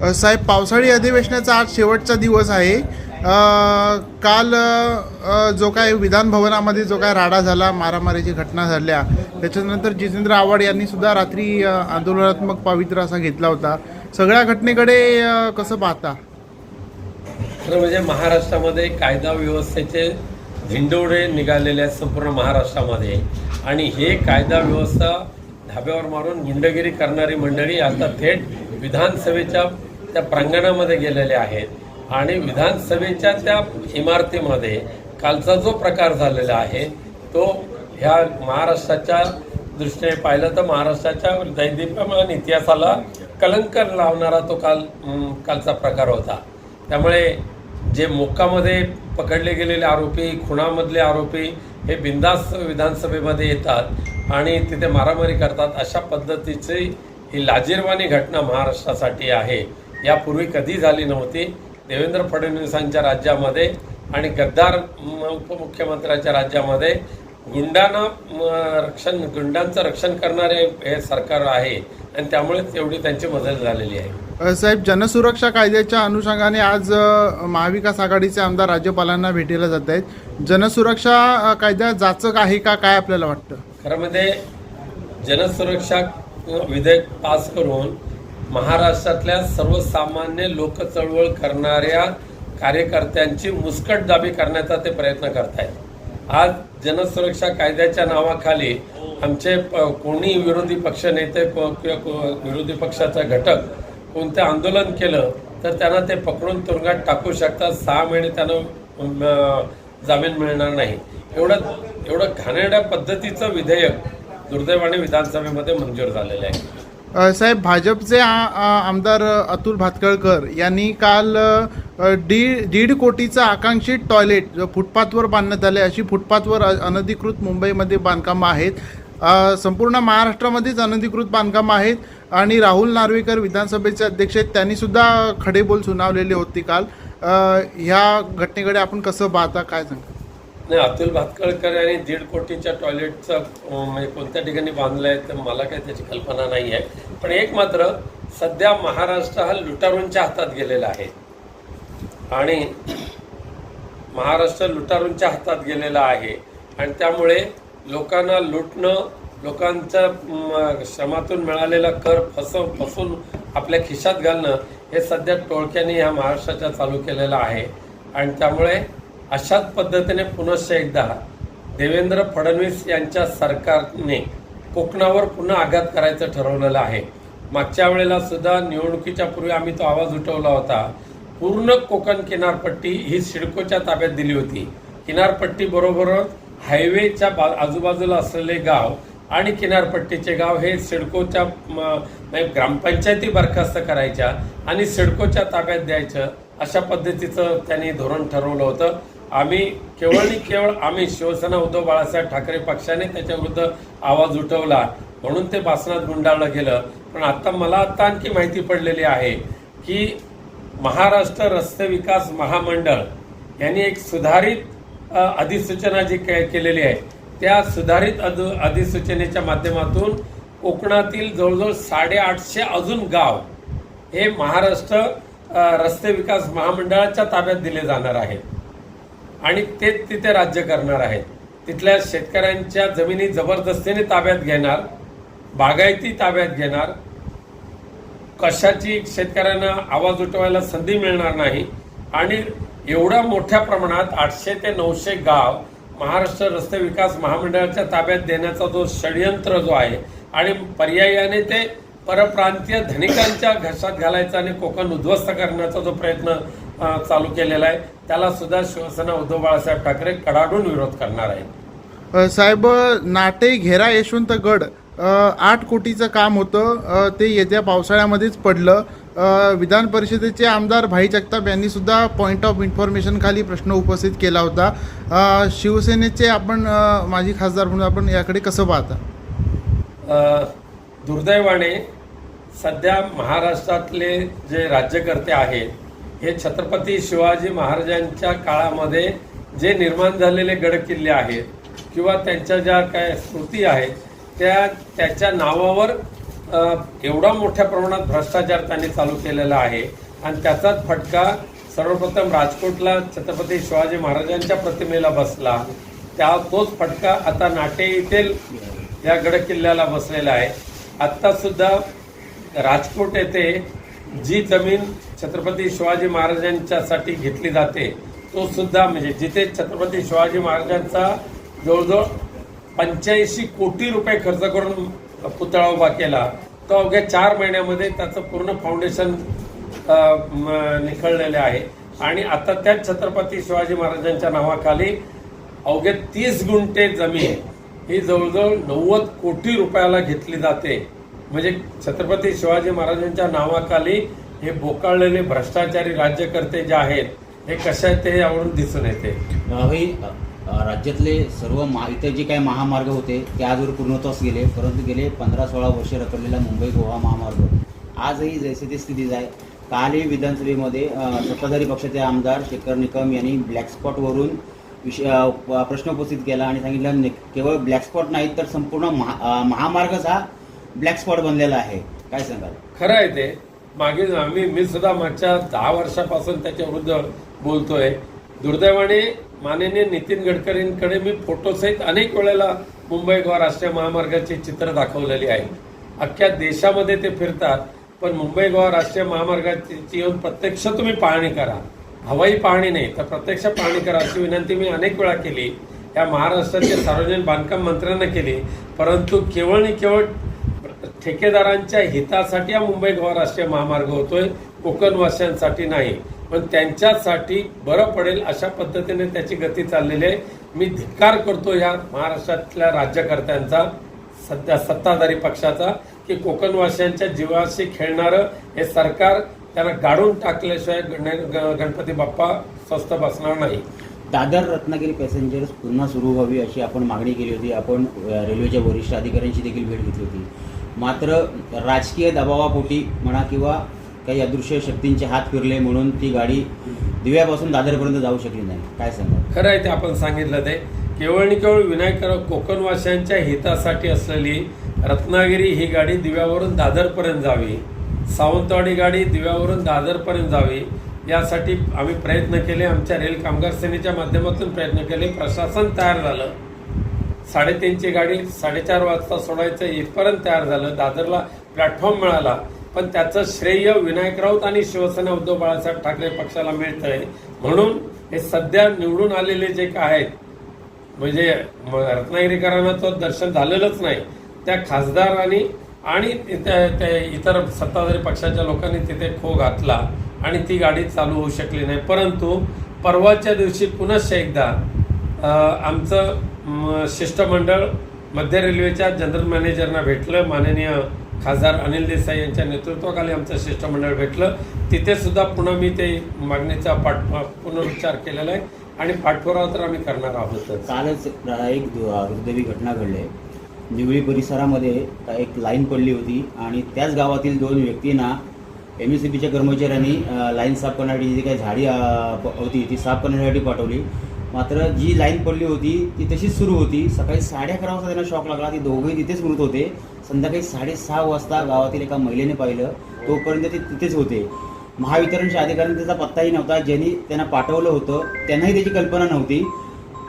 साहेब पावसाळी अधिवेशनाचा आज शेवटचा दिवस आहे. काल जो काय विधान भवनामध्ये जो काय राडा झाला मारामारीची घटना झाल्या त्याच्यानंतर जितेंद्र आव्हाड यांनी सुद्धा रात्री आंदोलनात्मक पवित्र असा घेतला होता. सगळ्या घटनेकडे कसं पाहता? खरं म्हणजे महाराष्ट्रामध्ये कायदा व्यवस्थेचे झिंडोडे निघालेले आहेत संपूर्ण महाराष्ट्रामध्ये. आणि हे कायदा व्यवस्था धाब्यावर मारून गुंडगिरी करणारी मंडळी आता थेट विधानसभेच्या त्या प्रांगणामध्ये गेलेले आहेत आणि विधानसभेच्या त्या इमारतीमध्ये कालचा जो प्रकार झालेला आहे तो ह्या महाराष्ट्राच्या दृष्टीने पाहिलं तर महाराष्ट्राच्या दैदिप्यमान इतिहासाला कलंक लावणारा तो काल कालचा प्रकार होता. त्यामुळे जे मोक्कामध्ये पकडले गेलेले आरोपी खुणामधले आरोपी हे बिंदास विधानसभेमध्ये येतात आणि तिथे मारामारी करतात अशा पद्धतीची ही लाजीरवाणी घटना महाराष्ट्रासाठी आहे. यापूर्वी कधी झाली नव्हती? देवेंद्र फडणवीसांच्या राज्यामध्ये आणि गद्दार उपमुख्यमंत्र्यांच्या राज्यामध्ये गुंडांना रक्षण गुंडांचं रक्षण करणारे हे सरकार आहे आणि त्यामुळेच एवढी त्यांची मदत झालेली आहे. साहेब जनसुरक्षा कायद्याच्या अनुषंगाने आज महाविकास आघाडीचे आमदार राज्यपालांना भेटीला जात आहेत. जनसुरक्षा कायदा जाचक आहे का? काय आपल्याला वाटतं? खरं म्हणजे जनसुरक्षा विधेयक पास करून महाराष्ट्रातल्या सर्वसामान्य लोकचळवळ करणाऱ्या कार्यकर्त्यांची मुस्कटदाबी करण्याचा ते प्रयत्न करतायत. आज जनसुरक्षा कायद्याच्या नावाखाली आमचे प- कोणी विरोधी पक्ष नेते किंवा विरोधी पक्षाचा घटक कोणतं आंदोलन केलं तर त्यांना ते पकडून तुरुंगात टाकू शकतात. सहा महिने त्यांना जामीन मिळणार नाही. एवढं एवढं घाणेरड्या पद्धतीचं विधेयक दुर्दैवाने विधानसभेमध्ये मंजूर झालेले आहे. साहेब भाजपचे आमदार अतुल भातकळकर यांनी काल डी दीड दीड आकांक्षित टॉयलेट फुटपाथवर बांधण्यात आले अशी फुटपाथवर अनधिकृत मुंबईमध्ये बांधकामं आहेत. संपूर्ण महाराष्ट्रामध्येच अनधिकृत बांधकामं आहेत आणि राहुल नार्वेकर विधानसभेचे अध्यक्ष आहेत. त्यांनी सुद्धा खडेबोल सुनावलेले होते काल. ह्या घटनेकडे आपण कसं पाहता काय सांगता? नाही अतुल भातकळकर यांनी दीड कोटीच्या टॉयलेटचं म्हणजे कोणत्या ठिकाणी बांधलं आहे तर मला काही त्याची कल्पना नाही आहे. पण एक मात्र सध्या महाराष्ट्र हा लुटारूंच्या हातात गेलेला आहे. आणि महाराष्ट्र लुटारूंच्या हातात गेलेला आहे. आणि त्यामुळे लोकांना लुटणं लोकांच्या श्रमातून मिळालेला कर फसव फसून आपल्या खिशात घालणं हे सध्या टोळक्याने ह्या महाराष्ट्राच्या चालू केलेलं आहे. आणि त्यामुळे अशाच पद्धतीने पुनश्च एकदा देवेंद्र फडणवीस यांच्या सरकारने कोकणावर पुन्हा आघात करायचं ठरवलेलं आहे. मागच्या वेळेला सुद्धा निवडणुकीच्या पूर्वी आम्ही तो आवाज उठवला होता. पूर्ण कोकण किनारपट्टी ही सिडकोच्या ताब्यात दिली होती. किनारपट्टी बरोबरच हायवेच्या बा आजूबाजूला असलेले गाव आणि किनारपट्टीचे गाव हे सिडकोच्या ग्रामपंचायती बरखास्त करायच्या आणि सिडकोच्या ताब्यात द्यायचं अशा पद्धतीचं त्यांनी धोरण ठरवलं होतं. आम्ही केवळ आणि केवळ आम्ही शिवसेना उद्धव बाळासाहेब ठाकरे पक्षाने त्याच्याविरुद्ध आवाज उठवला म्हणून ते भाषणात गुंडाळलं गेलं. पण आता मला आता आणखी माहिती पडलेली आहे की महाराष्ट्र रस्ते विकास महामंडळ यांनी एक सुधारित अधिसूचना जी के- केलेली आहे त्या सुधारित अधु अधिसूचनेच्या माध्यमातून कोकणातील जवळजवळ साडेआठशे अजून गाव हे महाराष्ट्र रस्ते विकास महामंडळाच्या ताब्यात दिले जाणार आहेत. आणि ते तिथे राज्य करणार आहेत. तिथल्या शेतकऱ्यांच्या जमिनी जबरदस्तीने ताब्यात घेणार बागायती ताब्यात घेणार. कशाची शेतकऱ्यांना आवाज उठवायला संधी मिळणार नाही आणि एवढ्या मोठ्या प्रमाणात आठशे ते नऊशे गाव महाराष्ट्र रस्ते विकास महामंडळाच्या ताब्यात देण्याचा जो षडयंत्र जो आहे आणि पर्यायाने ते परप्रांतीय धनिकांच्या घशात घालायचा आणि कोकण उद्ध्वस्त करण्याचा जो प्रयत्न चालू केलेला आहे त्याला सुद्धा शिवसेना उद्धव बाळासाहेब ठाकरे कडाडून विरोध करणार आहेत. साहेब नाटे घेरा यशवंतगड अ, आठ कोटीचं काम होतं ते येत्या पावसाळ्यामध्येच पडलं. विधान परिषदेचे आमदार भाई जगताप यांनी सुद्धा पॉईंट ऑफ इन्फॉर्मेशन खाली प्रश्न उपस्थित केला होता. शिवसेनेचे आपण माजी खासदार म्हणून आपण याकडे कसं पाहता? दुर्दैवाने सध्या महाराष्ट्रातले जे राज्यकर्ते आहेत हे छत्रपती शिवाजी महाराजांच्या काळामध्ये जे निर्माण झालेले गडकिल्ले आहेत किंवा त्यांच्या ज्या काय स्मृती आहेत त्या त्याच्या नावावर एवढा मोठ्या प्रमाणात भ्रष्टाचार त्यांनी चालू केलेला आहे. आणि त्याचाच फटका सर्वप्रथम राजकोटला छत्रपती शिवाजी महाराजांच्या प्रतिमेला बसला. त्या तोच फटका आता नाटे येथील या गडकिल्ल्याला बसलेला आहे. आत्तासुद्धा राजकोट येथे जी जमीन छत्रपती शिवाजी महाराजांच्यासाठी घेतली जाते तो सुद्धा म्हणजे जिथे छत्रपती शिवाजी महाराजांचा जवळजवळ पंच्याऐंशी कोटी रुपये खर्च करून पुतळा उभा केला तो अवघ्या चार महिन्यामध्ये त्याचं पूर्ण फाउंडेशन म, निखळलेले आहे. आणि आता त्याच छत्रपती शिवाजी महाराजांच्या नावाखाली अवघे तीस गुंठे जमीन ही जवळजवळ नव्वद कोटी रुपयाला घेतली जाते. म्हणजे छत्रपती शिवाजी महाराजांच्या नावाखाली हे बोकाळलेले भ्रष्टाचारी राज्यकर्ते जे आहेत हे कशा आहेत ते यावरून दिसून येते. राज्यातले सर्व माहिती जे काही महामार्ग होते ते आजवर पूर्णत्वास गेले परंतु गेले पंधरा सोळा वर्षे रखडलेला मुंबई गोवा महामार्ग. आजही जैसे ती स्थितीच आहे. कालही विधानसभेमध्ये सत्ताधारी पक्षाचे आमदार शेखर निकम यांनी ब्लॅक स्पॉटवरून विषय प्रश्न उपस्थित केला आणि सांगितलं केवळ ब्लॅक स्पॉट नाही तर संपूर्ण महा महामार्गच हा ब्लॅक स्पॉट बनलेला आहे. काय सांगाल? खरं आहे ते. मागील आम्ही मी सुद्धा मागच्या दहा वर्षापासून त्याच्या विरुद्ध बोलतोय. दुर्दैवाने माननीय नितीन गडकरींकडे मी फोटोसहित अनेक वेळेला मुंबई गोवा राष्ट्रीय महामार्गाची चित्र दाखवलेली आहे. अख्ख्या देशामध्ये ते फिरतात पण मुंबई गोवा राष्ट्रीय महामार्गाची येऊन प्रत्यक्ष तुम्ही पाहणी करा. हवाई पाहणी नाही तर प्रत्यक्ष पाहणी करा अशी विनंती मी अनेक वेळा केली. या महाराष्ट्राचे सार्वजनिक बांधकाम मंत्र्यांना केली. परंतु केवळ आणि केवळ ठेकेदारांच्या हितासाठी हा मुंबई गोवा राष्ट्रीय महामार्ग होतोय कोकणवासियांसाठी नाही. पण त्यांच्यासाठी बरं पडेल अशा पद्धतीने त्याची गती चाललेली आहे. मी धिक्कार करतो ह्या महाराष्ट्रातल्या राज्यकर्त्यांचा सध्या सत्ताधारी पक्षाचा की कोकणवासियांच्या जीवाशी खेळणारं हे सरकार त्यांना गाडून टाकल्याशिवाय गण- गणपती बाप्पा स्वस्त बसणार नाही. दादर रत्नागिरी पॅसेंजर्स पुन्हा सुरू व्हावी अशी आपण मागणी केली होती. आपण रेल्वेच्या वरिष्ठ अधिकाऱ्यांची देखील भेट घेतली होती. मात्र राजकीय दबावापोटी म्हणा किंवा काही अदृश्य शक्तींचे हात फिरले म्हणून ती गाडी दिव्यापासून दादरपर्यंत जाऊ शकली नाही. काय सांगा खरं आहे ते आपण सांगितलं ते. केवळ आणि केवळ विनायकराव कोकणवासियांच्या हितासाठी असलेली रत्नागिरी ही गाडी दिव्यावरून दादरपर्यंत जावी. सावंतवाडी गाडी दिव्यावरून दादरपर्यंत जावी यासाठी आम्ही प्रयत्न केले आमच्या रेल कामगार सेनेच्या माध्यमातून प्रयत्न केले प्रशासन तयार झालं. साडेतीनची गाडी साडेचार वाजता सोडायचं इथपर्यंत तयार झालं दादरला प्लॅटफॉर्म मिळाला. पण त्याचं श्रेय विनायक राऊत आणि शिवसेना उद्धव बाळासाहेब ठाकरे पक्षाला मिळतंय. म्हणून हे सध्या निवडून आलेले जे काय आहेत म्हणजे रत्नागिरीकरांना तो दर्शन झालेलंच नाही. त्या खासदार आणि त्या- ते इतर सत्ताधारी पक्षाच्या लोकांनी तिथे खो घातला आणि ती गाडी चालू होऊ शकली नाही. परंतु परवाच्या दिवशी पुनश्च एकदा आमचं म, शिष्टमंडळ मध्य रेल्वेच्या जनरल मॅनेजरना भेटलं. माननीय खासदार अनिल देसाई यांच्या नेतृत्वाखाली आमचं शिष्टमंडळ भेटलं. तिथे सुद्धा पुन्हा मी ते मागणीचा पाठ पुनरुच्चार केलेला आहे आणि पाठपुरावा तर आम्ही करणार आहोत कालच एक दु- दुर्दैवी घटना घडली. निवळी परिसरामध्ये एक लाईन पडली होती आणि त्याच गावातील दोन व्यक्तींना एम एस सी बीच्या कर्मचाऱ्यांनी लाईन साफ करण्यासाठी जी काही झाडी प- होती ती साफ करण्यासाठी पाठवली. मात्र जी लाईन पडली होती ती तशीच सुरू होती. सकाळी साडे अकरा वाजता त्यांना शॉक लागला. ती दोघंही तिथेच मृत होते. संध्याकाळी साडेसहा वाजता गावातील एका महिलेने पाहिलं. तोपर्यंत ते तिथेच होते. महावितरणच्या अधिकाऱ्यांनी त्याचा पत्ताही नव्हता. ज्यांनी त्यांना पाठवलं होतं त्यांनाही त्याची कल्पना नव्हती.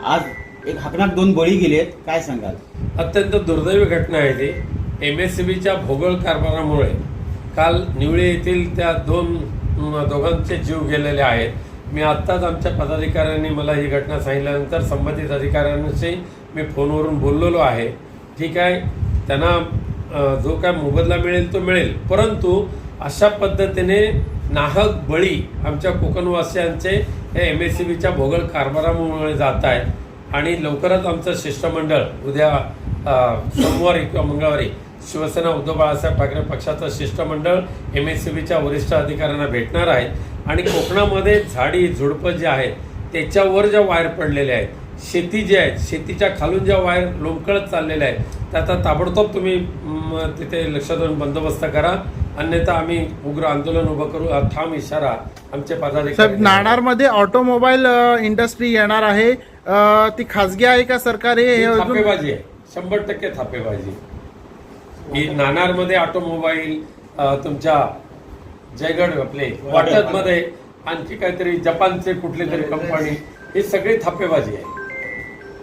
आज एक हाकनात दोन बळी गेलेत काय सांगाल? अत्यंत दुर्दैवी घटना आहे ती. एम एस सी बीच्या भोगळ कारभारामुळे काल निवळे येथील त्या दोन दोघांचे जीव गेलेले आहेत. मी आत्ताच आमच्या पदाधिकाऱ्यांनी मला ही घटना सांगितल्यानंतर संबंधित अधिकाऱ्यांशी मी फोनवरून बोललेलो आहे. ठीक आहे त्यांना जो काय मोबदला मिळेल तो मिळेल. परंतु अशा पद्धतीने नाहक बळी आमच्या कोकणवासियांचे हे एम एस सी बीच्या भोगळ कारभारामुळे जात आहेत. आणि लवकरच आमचं शिष्टमंडळ उद्या सोमवारी किंवा मंगळवारी शिवसेना उद्धव बाळासाहेब ठाकरे पक्षाचं शिष्टमंडळ एम एस सी बीच्या वरिष्ठ अधिकाऱ्यांना भेटणार आहेत आणि कोकणामध्ये झाडी झुडपं जे आहेत त्याच्यावर ज्या वायर पडलेल्या आहेत शेती जी आहेत शेतीच्या खालून ज्या वायर लोंबकळत चाललेल्या आहेत त्याचा ताबडतोब तुम्ही तिथे लक्ष देऊन बंदोबस्त करा. अन्यथा आम्ही उग्र आंदोलन उभं करू ठाम इशारा आमचे पदाधिकारी नाणारमध्ये ऑटोमोबाईल इंडस्ट्री येणार आहे. अ, ती खासगी आहे का सरकारी ही हे अजून थापेबाजी आहे. शंभर टक्के थापेबाजी ही नाणारमध्ये ऑटोमोबाईल अ, तुमच्या जयगड आपले वाटदमध्ये आणखी काहीतरी जपानचे कुठली तरी कंपनी ही सगळी थापेबाजी आहे.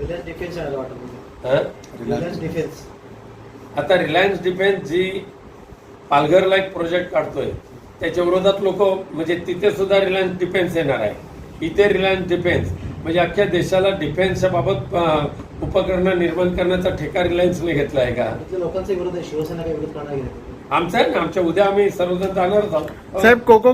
रिलायन्स डिफेन्स आहे वाटत हं? Reliance defence. आता रिलायन्स डिफेन्स जी पालघरला एक प्रोजेक्ट काढतोय त्याच्या विरोधात लोक म्हणजे तिथे सुद्धा रिलायन्स डिफेन्स येणार आहे. इथे रिलायन्स डिफेन्स. म्हणजे अख्ख्या देशाला डिफेन्सच्या बाबत उपकरणं निर्माण करण्याचा ठेका रिलायन्सने घेतला आहे का? इथल्या लोकांचा विरोध आहे शिवसेना काही विरोध करणार आमचा आहे ना आमच्या उद्या आम्ही सर्वजण जाणारच आहोत. साहेब कोको